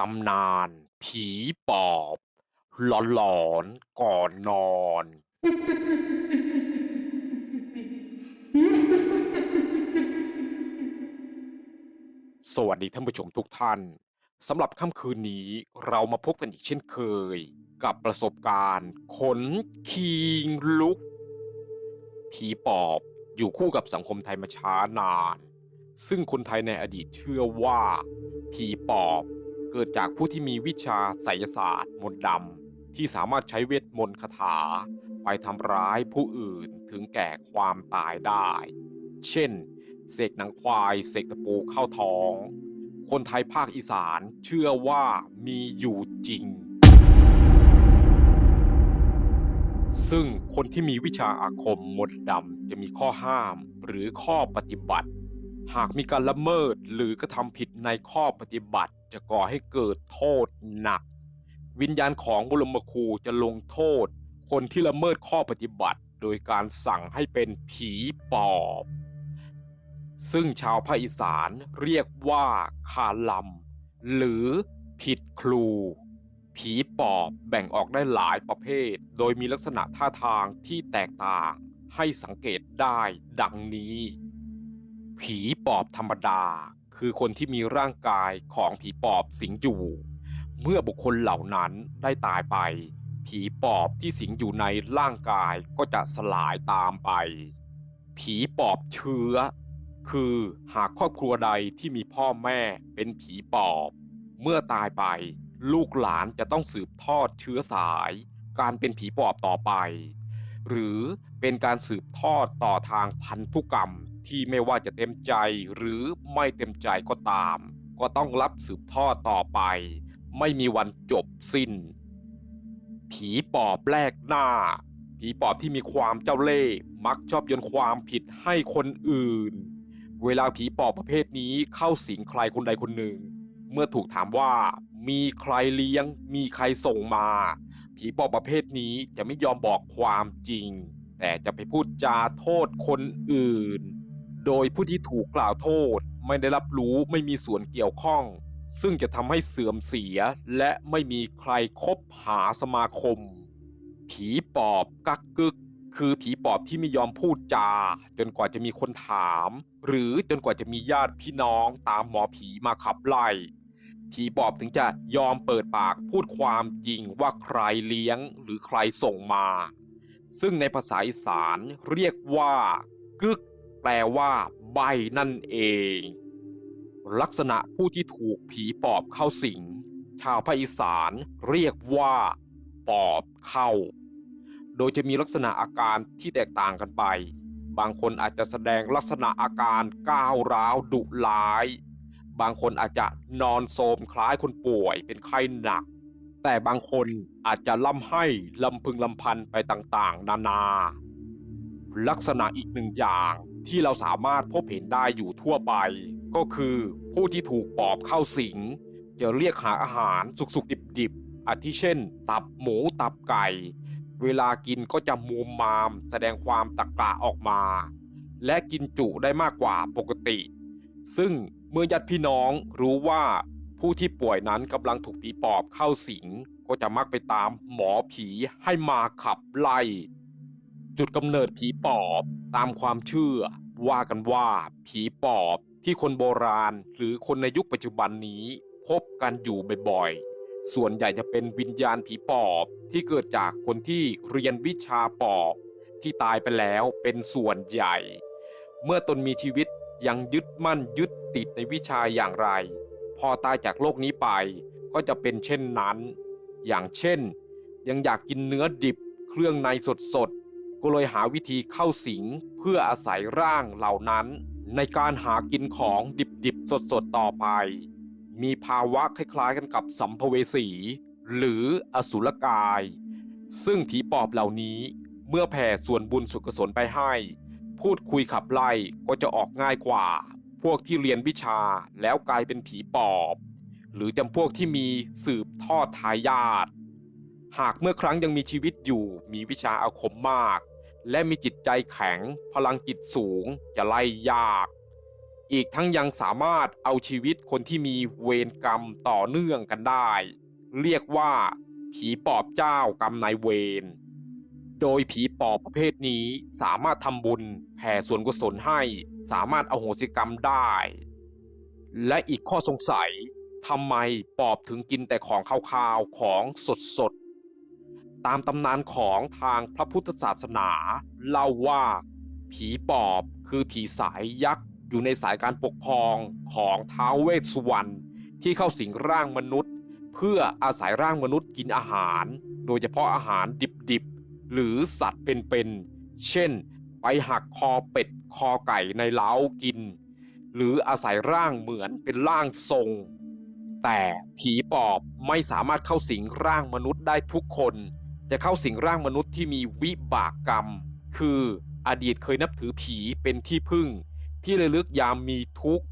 ตำนาน ผีปอบหลอนๆก่อนนอน สวัสดีท่านผู้ชมทุกท่านสำหรับค่ำคืนนี้เรามาพบกันอีกเช่นเคย กับประสบการณ์ขนคิงลุก ผีปอบอยู่คู่กับสังคมไทยมาช้านาน ซึ่งคนไทยในอดีตเชื่อว่า ผีปอบ เกิดจากผู้ที่มีวิชาไสยศาสตร์ มนต์ดำที่สามารถใช้เวทมนต์คาถา ไปทำร้ายผู้อื่นถึงแก่ความตายได้ เช่น เสกหนังควาย เสกตะปูเข้าท้อง คนไทยภาคอีสานเชื่อว่ามีอยู่จริง ซึ่งคนที่มีวิชาอาคมมนต์ดำจะมีข้อห้ามหรือข้อปฏิบัติ หากมีการละเมิดหรือกระทำผิดในข้อปฏิบัติ จะก่อให้เกิดโทษหนัก วิญญาณของบรมครูจะลงโทษ คนที่ละเมิดข้อปฏิบัติ โดยการสั่งให้เป็นผีปอบ ซึ่งชาวภาคอีสานเรียกว่าคาลัมหรือผิดครู ผีปอบแบ่งออกได้หลายประเภท โดยมีลักษณะท่าทางที่แตกต่างให้สังเกตได้ดังนี้ ผีปอบธรรมดา คือคนที่มีร่างกายของผีปอบสิงอยู่ เมื่อบุคคลเหล่านั้นได้ตายไป ผีปอบที่สิงอยู่ในร่างกายก็จะสลายตามไป ผีปอบเชื้อ คือหากครอบครัวใดที่มีพ่อแม่เป็นผีปอบ เมื่อตายไป ลูกหลานจะต้องสืบทอดเชื้อสาย การเป็นผีปอบต่อไป หรือเป็นการสืบทอดต่อทางพันธุกรรม ที่ไม่ว่าจะเต็มใจหรือไม่เต็มใจก็ตาม ก็ต้องรับสืบทอดต่อไป ไม่มีวันจบสิ้น ผีปอบแลกหน้า ผีปอบที่มีความเจ้าเล่ห์มักชอบโยนความผิดให้คนอื่น เวลาผีปอบประเภทนี้เข้าสิงใครคนใดคนหนึ่ง เมื่อถูกถามว่ามีใครเลี้ยง มีใครส่งมา ผีปอบประเภทนี้จะไม่ยอมบอกความจริง แต่จะไปพูดจาโทษคนอื่น โดยผู้ที่ถูกกล่าวโทษไม่ได้รับรู้ไม่มีส่วนเกี่ยวข้อง ซึ่งจะทำให้เสื่อมเสียและไม่มีใครคบหาสมาคม ผีปอบกักกึก คือผีปอบที่ไม่ยอมพูดจา จนกว่าจะมีคนถาม หรือจนกว่าจะมีญาติพี่น้องตามหมอผีมาขับไล่ผีปอบถึงจะยอมเปิดปากพูดความจริงว่าใครเลี้ยงหรือใครส่งมา ซึ่งในภาษาอีสานเรียกว่ากึก แปลว่าใบนั่นเอง ลักษณะผู้ที่ถูกผีปอบเข้าสิง ชาวภาคอีสานเรียกว่า ปอบเข้า โดยจะมีลักษณะอาการที่แตกต่างกันไป บางคนอาจจะแสดงลักษณะอาการก้าวร้าวดุร้าย บางคนอาจจะนอนโทมคล้ายคนป่วยเป็นไข้หนัก แต่บางคนอาจจะล่ำให้ลำพึงลำพันไปต่างๆ นานา ลักษณะอีกหนึ่งอย่าง ที่เราสามารถพบเห็นได้อยู่ทั่วไป ก็คือผู้ที่ถูกปอบเข้าสิง จะเรียกหาอาหารสุกๆดิบๆอาทิเช่น ตับหมูตับไก่ เวลากินก็จะมูมมาม แสดงความตะกระออกมา และกินจุได้มากกว่าปกติ ซึ่งเมื่อญาติพี่น้องรู้ว่าผู้ที่ป่วยนั้นกำลังถูกผีปอบเข้าสิง ก็จะมักไปตามหมอผีให้มาขับไล่ จุดกำเนิดผีปอบตามความเชื่อ ว่ากันว่าผีปอบที่คนโบราณหรือคนในยุคปัจจุบันนี้ พบกันอยู่บ่อยๆ ส่วนใหญ่จะเป็นวิญญาณผีปอบที่เกิดจากคนที่เรียนวิชาปอบ ที่ตายไปแล้วเป็นส่วนใหญ่ เมื่อตนมีชีวิตยังยึดมั่นยึดติดในวิชาอย่างไร พอตายจากโลกนี้ไปก็จะเป็นเช่นนั้น อย่างเช่น ยังอยากกินเนื้อดิบเครื่องในสดๆ ก็เลยหาวิธีเข้าสิงเพื่ออาศัยร่างเหล่านั้น ในการหากินของดิบๆ สดๆ ต่อไป มีภาวะคล้ายๆกันกับสัมภเวสี หรืออสุรกาย ซึ่งผีปอบเหล่านี้เมื่อแผ่ส่วนบุญสุขกุศลไปให้ พูดคุยขับไล่ก็จะออกง่ายกว่า พวกที่เรียนวิชาแล้วกลายเป็นผีปอบ หรือจำพวกที่มีสืบทอดทายาทหากเมื่อครั้งยังมีชีวิตอยู่มีวิชาอาคมมาก และมีจิตใจแข็ง พลังจิตสูงจะไล่ยาก อีกทั้งยังสามารถเอาชีวิตคนที่มีเวรกรรมต่อเนื่องกันได้ เรียกว่าผีปอบเจ้ากรรมนายเวร โดยผีปอบประเภทนี้สามารถทำบุญแผ่ส่วนกุศลให้สามารถเอาโหสิกรรมได้ และอีกข้อสงสัยทำไมปอบถึงกินแต่ของคาวๆของสดๆ ตามตำนานของทางพระพุทธศาสนา เล่าว่าผีปอบคือผีสายยักษ์อยู่ในสายการปกครองของท้าวเวสสุวรรณที่เข้าสิงร่างมนุษย์ เพื่ออาศัยร่างมนุษย์กินอาหาร โดยเฉพาะอาหารดิบๆ หรือสัตว์เป็นๆเช่น ไปหักคอเป็ดคอไก่ในเล้ากิน หรืออาศัยร่างเหมือนเป็นร่างทรง แต่ผีปอบไม่สามารถเข้าสิงร่างมนุษย์ได้ทุกคน จะเข้าสิงร่างมนุษย์ที่มีวิบากกรรม คืออดีตเคยนับถือผีเป็นที่พึ่ง ที่ระลึกยามมีทุกข์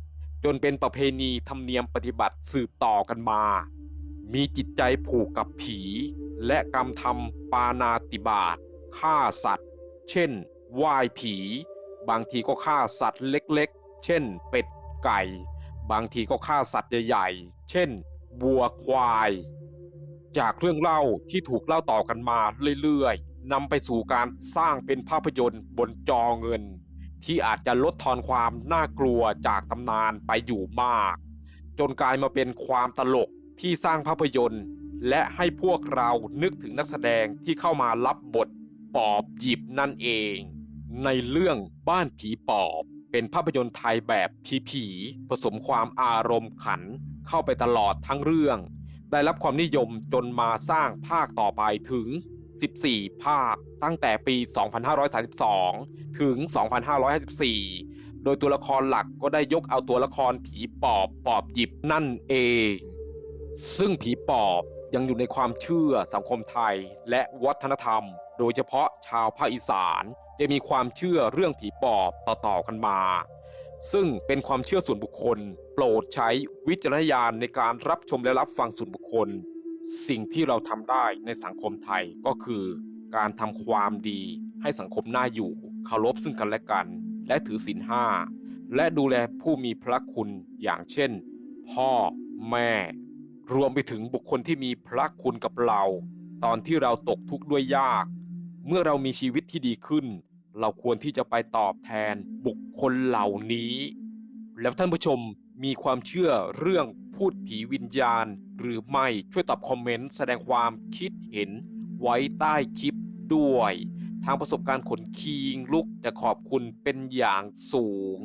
จนเป็นประเพณีธรรมเนียมปฏิบัติสืบต่อกันมา มีจิตใจผูกกับผี และกรรมทำปานาติบาตฆ่าสัตว์ เช่นไหว้ผี บางทีก็ฆ่าสัตว์เล็กๆ เช่น เป็ดไก่ บางทีก็ฆ่าสัตว์ใหญ่ๆ เช่นวัวควาย จากเรื่องเล่าที่ถูกเล่าต่อกันมาเรื่อยๆนำไปสู่การสร้างเป็นภาพยนตร์บนจอเงิน ที่อาจจะลดทอนความน่ากลัวจากตำนานไปอยู่มาก จนกลายมาเป็นความตลกที่สร้างภาพยนตร์ และให้พวกเรานึกถึงนักแสดงที่เข้ามารับบทปอบหยิบนั่นเอง ในเรื่องบ้านผีปอบเป็นภาพยนตร์ไทยแบบผีๆผสมความอารมณ์ขันเข้าไปตลอดทั้งเรื่อง ได้รับความนิยมจนมาสร้างภาคต่อไปถึง 14 ภาคตั้งแต่ปี 2532 ถึง 2554 โดยตัวละครหลักก็ได้ยกเอาตัวละครผีปอบปอบหยิบนั่นเอง ซึ่งผีปอบยังอยู่ในความเชื่อสังคมไทยและวัฒนธรรม โดยเฉพาะชาวภาคอีสานจะมีความเชื่อเรื่องผีปอบต่อๆกันมา ซึ่งเป็นความเชื่อส่วนบุคคล โปรดใช้วิจารณญาณในการรับชมและรับฟังส่วนบุคคล สิ่งที่เราทำได้ในสังคมไทยก็คือ การทำความดีให้สังคมน่าอยู่เคารพซึ่งกันและกัน และถือศีลห้าและดูแลผู้มีพระคุณอย่างเช่น พ่อแม่ รวมไปถึงบุคคลที่มีพระคุณกับเรา ตอนที่เราตกทุกข์ด้วยยาก เมื่อเรามีชีวิตที่ดีขึ้น เราควรที่จะไปตอบแทนบุคคลเหล่านี้ แล้วท่านผู้ชมมีความเชื่อเรื่องพูดผีวิญญาณ หรือไม่ช่วยตอบคอมเมนต์แสดงความคิดเห็นไว้ใต้คลิปด้วย ทางประสบการณ์ขนคิงลุกจะขอบคุณเป็นอย่างสูง